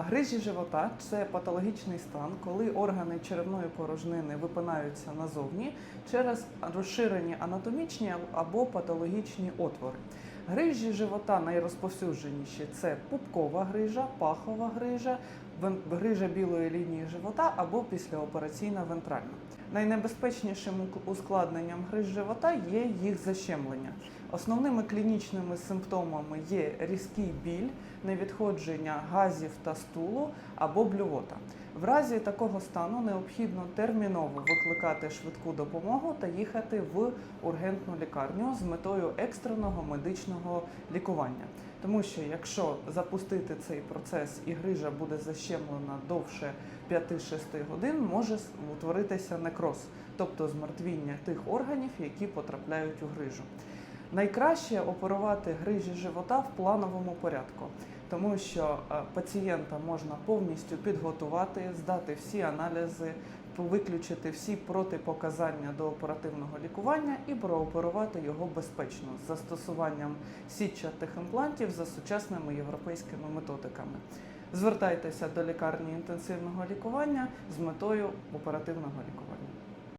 Грижі живота це патологічний стан, коли органи черевної порожнини випинаються назовні через розширені анатомічні або патологічні отвори. Грижі живота найрозповсюдженіші це пупкова грижа, пахова грижа, грижа білої лінії живота або післяопераційна вентральна. Найнебезпечнішим ускладненням гриж живота є їх защемлення. Основними клінічними симптомами є різкий біль, невідходження газів та стулу або блювота. В разі такого стану необхідно терміново викликати швидку допомогу та їхати в ургентну лікарню з метою екстреного медичного лікування. Тому що якщо запустити цей процес і грижа буде защемлена довше 5-6 годин, може утворитися некроз, тобто змертвіння тих органів, які потрапляють у грижу. Найкраще оперувати грижі живота в плановому порядку, тому що е, пацієнта можна повністю підготувати, здати всі аналізи, виключити всі протипоказання до оперативного лікування і прооперувати його безпечно з застосуванням сітчатих імплантів за сучасними європейськими методиками. Звертайтеся до лікарні інтенсивного лікування з метою оперативного лікування.